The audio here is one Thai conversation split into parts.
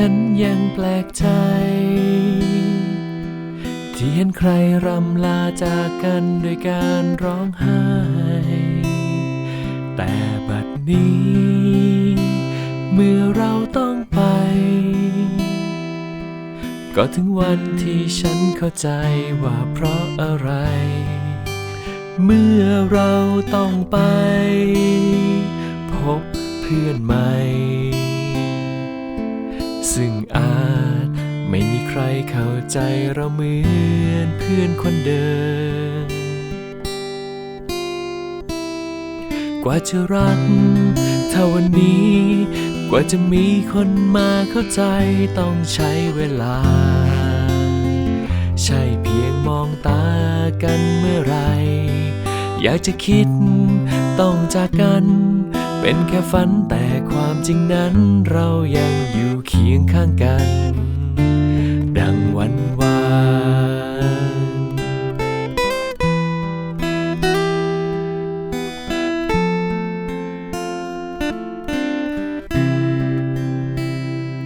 ฉันยังแปลกใจ ที่เห็นใครรำลาจากกันด้วยการร้องไห้ แต่บัดนี้ เมื่อเราต้องไป ก็ถึงวันที่ฉันเข้าใจว่าเพราะอะไร เมื่อเราต้องไป ไม่มีใครเข้าใจเราเหมือนเพื่อนคนเดิม กว่าจะรักเท่าวันนี้ กว่าจะมีคนมาเข้าใจต้องใช้เวลา ใช่เพียงมองตากันเมื่อไร อยากจะคิดต้องจากกัน เป็นแค่ฝันแต่ความจริงนั้นเรายังอยู่เคียงข้างกัน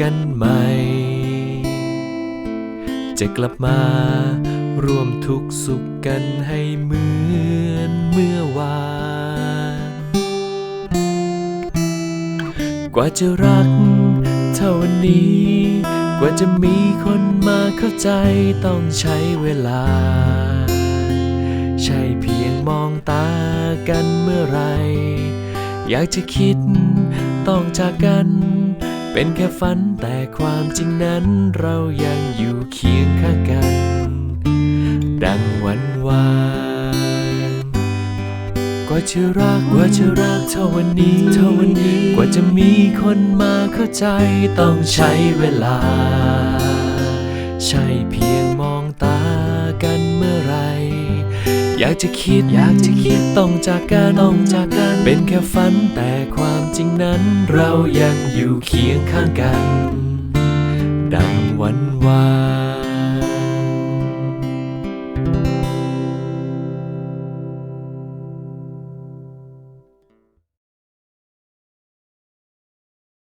กันใหม่ จะกลับมาร่วมทุกสุขกันให้เหมือนเมื่อวาน กว่าจะรักเท่านี้ กว่าจะมีคนมาเข้าใจต้องใช้เวลา ใช่เพียงมองตากันเมื่อไร อยากจะคิดต้องจากกัน เป็นแค่ฝันแต่ความจริงนั้นเรายังอยู่เคียงข้างกัน ดังวันวานกว่าจะรักกว่าจะรักเท่าวันนี้เท่าวันนี้ กว่าจะมีคนมาเข้าใจต้องใช้เวลา ใช่เพียงมอง อยากจะคิดอยากจะคิดต้องจากกันต้องจากกันเป็นแค่ฝันแต่ความจริงนั้น เรายังอยู่เคียงข้างกัน ดังวันวาน